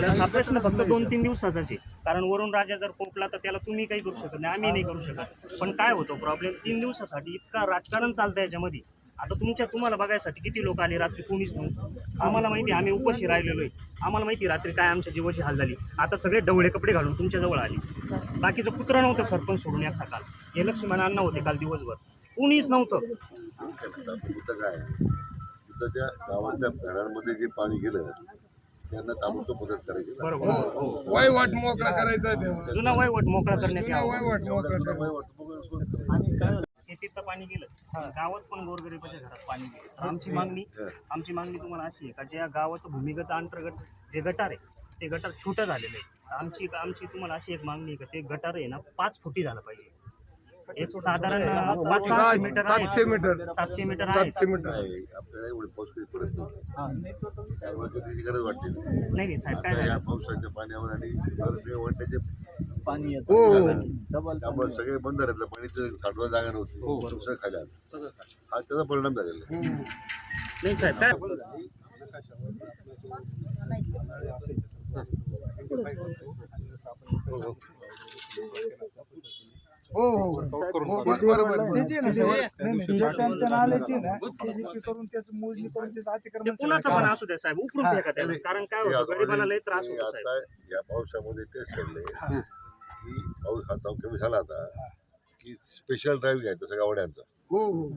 हा प्रश्न फक्त दोन तीन दिवसाचाच आहे. कारण वरून राजा जर पोपला तर त्याला तुम्ही काही करू शकत नाही आम्ही नाही करू शकत. पण काय होतो प्रॉब्लेम तीन दिवसासाठी इतका राजकारण चालतं याच्यामध्ये. आता तुमच्या तुम्हाला बघायसाठी किती लोक आले रात्री कोणीच नव्हतं. आम्हाला माहिती आहे, आम्ही उपाशी राहिलेलो आहे. आम्हाला माहिती रात्री काय आमच्या जीवाची हाल झाली. आता सगळे डवळे कपडे घालून तुमच्याजवळ आले. बाकीचं कुत्र नव्हतं सरपंच सोडून एकटा काल. हे लक्ष्मण अण्णा होते काल दिवसभर. कुणीच नव्हतं. काय गावातल्या घरांमध्ये जे पाणी गेलं त्यांना ताबडतोब मदत करायची. ना. बरोबर वयवाट मोकळा करायचा जुना वयवट मोकळा करण्यात यावा. वयवाट मोकळा करायचा. काय. हे तिथं पाणी गेलं. गावात पण गोरगरीबाच्या घरात पाणी गेलं. तर आमची मागणी आमची मागणी तुम्हाला अशी आहे का ज्या गावाचं भूमिगत अंतर्गत जे गटार आहे ते गटार छोटं झालेलं आहे. तर आमची आमची तुम्हाला अशी एक मागणी आहे का ते गटार आहे ना पाच फुटी झालं पाहिजे. साधारण पाच सहाशे मीटर आहे. सातशे मीटर. सातशे मीटर आहे. सातशे मीटर. नाही, आपल्याला एवढे पाऊस काही पडत नाही त्यामुळे गरज वाटते नाही. नाही नाही साहेब काय आता या झालं? पावसाच्या पाण्यावर आणि बर्फे पाणी हो. हो. त्यामुळे सगळे बंधाऱ्यातलं पाणी तर साठवा जागा नव्हती. सगळं खाली आलं. हा त्याचा परिणाम झालेला आहे. नाही साहेब काय? हो हो बरोबर त्याची ना सवय. नाही, नाही, जे त्यांच्या नाल्याची ना KGP करून त्याचं मोजणी करून त्याचं ते अतिक्रमण कुणाचं पण असू द्या साहेब उकरून फेका त्याला. कारण काय होतं आता गरिबाला लय त्रास होतो साहेब. आता या पावसामध्ये तेच ठरले की पाऊस हा कमी झाला आता की स्पेशल ड्राईव्ह घ्यायचा सगळ्या वड्यांचा. हो हो.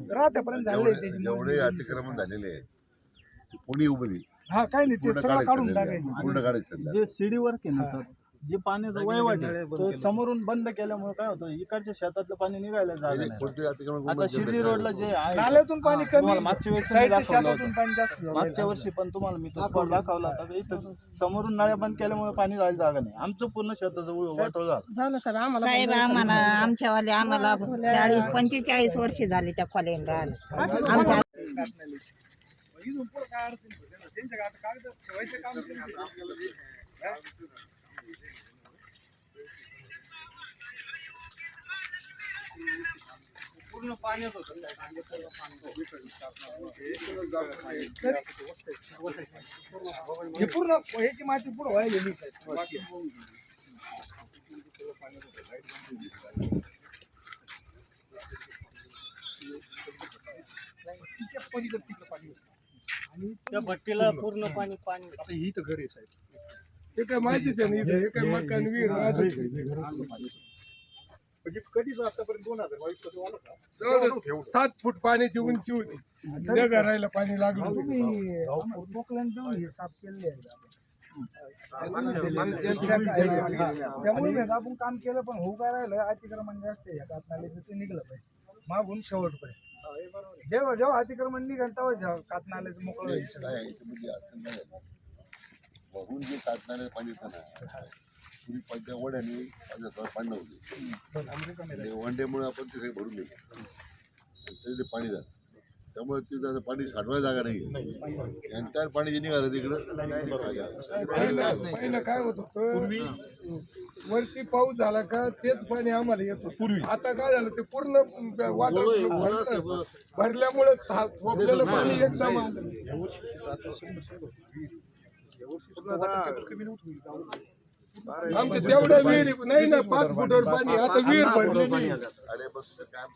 झाले जेवढे. अतिक्रमण झालेले आहे कोणी उभली हा काही नाही ते सगळं काढून टाकायचं. पूर्ण काढायचं जे सीडी वर्क आहे ना सर जे पाण्याचं वयवाट आहे तो समोरून बंद केल्यामुळे काय होतं इकडच्या शेतातलं पाणी निघायला जागा नाही कोणते अतिक्रमण आता शिर्डी रोडला जे आहे नाल्यातून पाणी हा, कमी तुम्हाला मागच्या वेळेस मी साईडच्या दाखवलं शेतातून होतं. पाणी जास्त झालं. मागच्या वर्षी पण तुम्हाला मी तो स्पॉट दाखवला होता का इथं समोरून नाल्या बंद केल्यामुळे पाणी जायला जागा नाही. आमचं पूर्ण शेताचं वाटोळ झालं. झालं सर आम्हाला साहेब आम्हाला आमच्यावाले आम्हाला चाळीस पंचेचाळीस वर्ष झाली त्या खोल्यान. राहिलं आमच्या पूर्ण पाण्यात होतं हे पूर्ण ह्याची माती व्हायलेली आहे. वरची. तिच्या पलीकडे तिकडं पाणी होतं. आणि त्या भट्टीला पूर्ण पाणी पाणी आता ही तर घरी साहेब हे काय माहितीच आहे ना इथे हे काय मकान आहे. म्हणजे कधीच आतापर्यंत दोन हजार बावीसमध्ये आलं का? जवळजवळ सात फूट पाण्याची उंची होती. त्या घरायला पाणी लागलं हे साफ आहे. त्यामुळे आपण काम केलं पण होऊ काय राहिलं अतिक्रमण जास्त आहे निघलं पाहिजे. मागून शेवटपर्यंत. जेव्हा जेव्हा अतिक्रमण निघाल तेव्हा जेव्हा कातनाल्याचं मोकळं व्हायचं. काय आहे, याच्यामध्ये अडचण नाही. झाली. वाहून जे काढणारे पाणी येतं ना. पूर्वी पंच्या वड्याने पाण्याचं पाणी नव्हते वंडेमुळे आपण ते भरून गेलो आणि ते पाणी झालं त्यामुळे तिथं आता पाणी साठवायला जागा नाही एंटायर पाणी जे निघालं तिकडं काय होत होतं वरती पाऊस झाला का तेच पाणी आम्हाला येत. पूर्वी. आता काय झालं ते पूर्ण भरलं. भरल्यामुळे पाणी एकदम आलं. आमचं तेवढं विहीर नाही ना पाच फुटावर पाणी आता विहीर पडलेली अरे बस काम